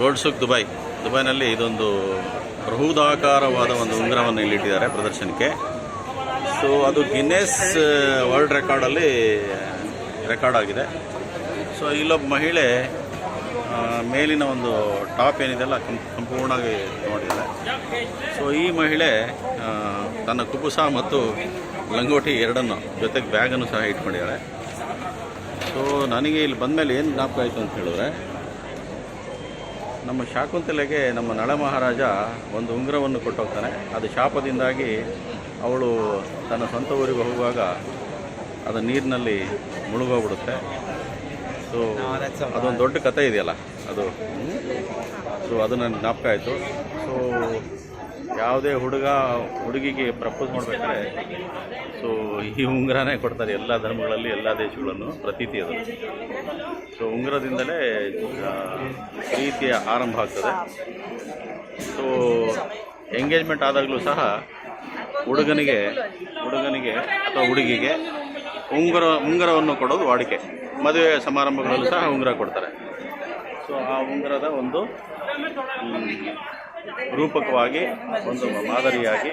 Gold Suk Dubai. ದುಬೈನಲ್ಲಿ ಇದೊಂದು ಬೃಹದಾಕಾರವಾದ ಒಂದು ಉಂಗುರವನ್ನು ಇಲ್ಲಿಟ್ಟಿದ್ದಾರೆ ಪ್ರದರ್ಶನಕ್ಕೆ. ಸೊ ಅದು ಗಿನ್ನೆಸ್ ವರ್ಲ್ಡ್ ರೆಕಾರ್ಡಲ್ಲಿ ರೆಕಾರ್ಡ್ ಆಗಿದೆ. ಸೊ ಇಲ್ಲೊಬ್ಬ ಮಹಿಳೆ ಮೇಲಿನ ಒಂದು ಟಾಪ್ ಏನಿದೆಲ್ಲ ಕಂ, ಸಂಪೂರ್ಣವಾಗಿ ನೋಡಿದ್ದಾರೆ ಸೊ ಈ ಮಹಿಳೆ ತನ್ನ ಕುಪುಸ ಮತ್ತು ಲಂಗೋಟಿ ಎರಡನ್ನು ಜೊತೆಗೆ ಬ್ಯಾಗನ್ನು ಸಹ ಇಟ್ಕೊಂಡಿದ್ದಾರೆ. ಸೊ ನನಗೆ ಇಲ್ಲಿ ಬಂದಮೇಲೆ ಏನು ಜ್ಞಾಪಕ ಆಯಿತು ಅಂತ ಹೇಳಿದ್ರೆ ನಮ್ಮ ಶಾಕುಂತಲೆಗೆ ನಮ್ಮ ನಳ ಮಹಾರಾಜ ಒಂದು ಉಂಗುರವನ್ನು ಕೊಟ್ಟೋಗ್ತಾನೆ. ಅದು ಶಾಪದಿಂದಾಗಿ ಅವಳು ತನ್ನ ಸ್ವಂತ ಊರಿಗೆ ಹೋಗುವಾಗ ಅದು ನೀರಿನಲ್ಲಿ ಮುಳುಗೋಗ್ಬಿಡುತ್ತೆ. ಸೊ ಅದೊಂದು ದೊಡ್ಡ ಕಥೆ ಇದೆಯಲ್ಲ ಅದು. ಸೊ ಅದು ನನಗೆ ಜ್ಞಾಪಕ ಆಯಿತು. ಸೊ ಯಾವುದೇ ಹುಡುಗ ಹುಡುಗಿಗೆ ಪ್ರಪೋಸ್ ಮಾಡಬೇಕಾದ್ರೆ ಸೊ ಈ ಉಂಗುರನೇ ಕೊಡ್ತಾರೆ ಎಲ್ಲ ಧರ್ಮಗಳಲ್ಲಿ, ಎಲ್ಲ ದೇಶಗಳನ್ನು ಪ್ರತೀತಿ ಅದು. ಸೊ ಉಂಗುರದಿಂದಲೇ ಪ್ರೀತಿಯ ಆರಂಭ ಆಗ್ತದೆ. ಸೊ ಎಂಗೇಜ್ಮೆಂಟ್ ಆದಾಗಲೂ ಸಹ ಹುಡುಗನಿಗೆ ಹುಡುಗನಿಗೆ ಅಥವಾ ಹುಡುಗಿಗೆ ಉಂಗುರ, ಉಂಗುರವನ್ನು ಕೊಡೋದು ವಾಡಿಕೆ. ಮದುವೆ ಸಮಾರಂಭಗಳಲ್ಲೂ ಸಹ ಉಂಗುರ ಕೊಡ್ತಾರೆ. ಸೊ ಆ ಉಂಗುರದ ಒಂದು ರೂಪಕವಾಗಿ ಒಂದು ಮಾದರಿಯಾಗಿ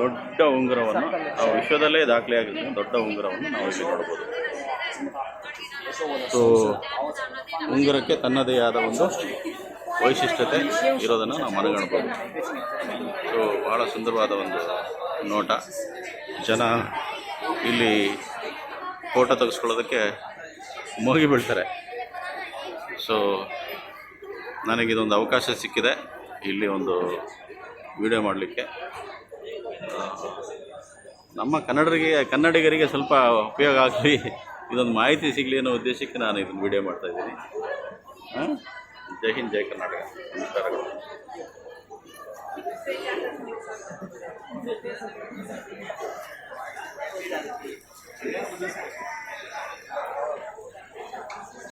ದೊಡ್ಡ ಉಂಗುರವನ್ನು ನಾವು ವಿಶ್ವದಲ್ಲೇ ದಾಖಲೆಯಾಗಿರುವ ದೊಡ್ಡ ಉಂಗುರವನ್ನು ನಾವು ಇಲ್ಲಿ ನೋಡ್ಬೋದು. ಸೊ ಉಂಗುರಕ್ಕೆ ತನ್ನದೇ ಆದ ಒಂದು ವೈಶಿಷ್ಟ್ಯತೆ ಇರೋದನ್ನು ನಾವು ಮನಗಾಣ್ಬೋದು ಸೊ ಬಹಳ ಸುಂದರವಾದ ಒಂದು ನೋಟ. ಜನ ಇಲ್ಲಿ ಫೋಟೋ ತೆಗೆಸ್ಕೊಳ್ಳೋದಕ್ಕೆ ಮುಗಿಬೀಳ್ತಾರೆ ಸೊ ನನಗಿದೊಂದು ಅವಕಾಶ ಸಿಕ್ಕಿದೆ. ಇಲ್ಲಿ ಒಂದು ವಿಡಿಯೋ ಮಾಡಲಿಕ್ಕೆ. ನಮ್ಮ ಕನ್ನಡರಿಗೆ, ಕನ್ನಡಿಗರಿಗೆ ಸ್ವಲ್ಪ ಉಪಯೋಗ ಆಗಲಿ, ಇದೊಂದು ಮಾಹಿತಿ ಸಿಗಲಿ ಅನ್ನೋ ಉದ್ದೇಶಕ್ಕೆ ನಾನು ಇದನ್ನು ವಿಡಿಯೋ ಮಾಡ್ತಾ ಇದ್ದೀನಿ. ಜೈ ಹಿಂದ್, ಜೈ ಕರ್ನಾಟಕ. ನಮಸ್ಕಾರಗಳು.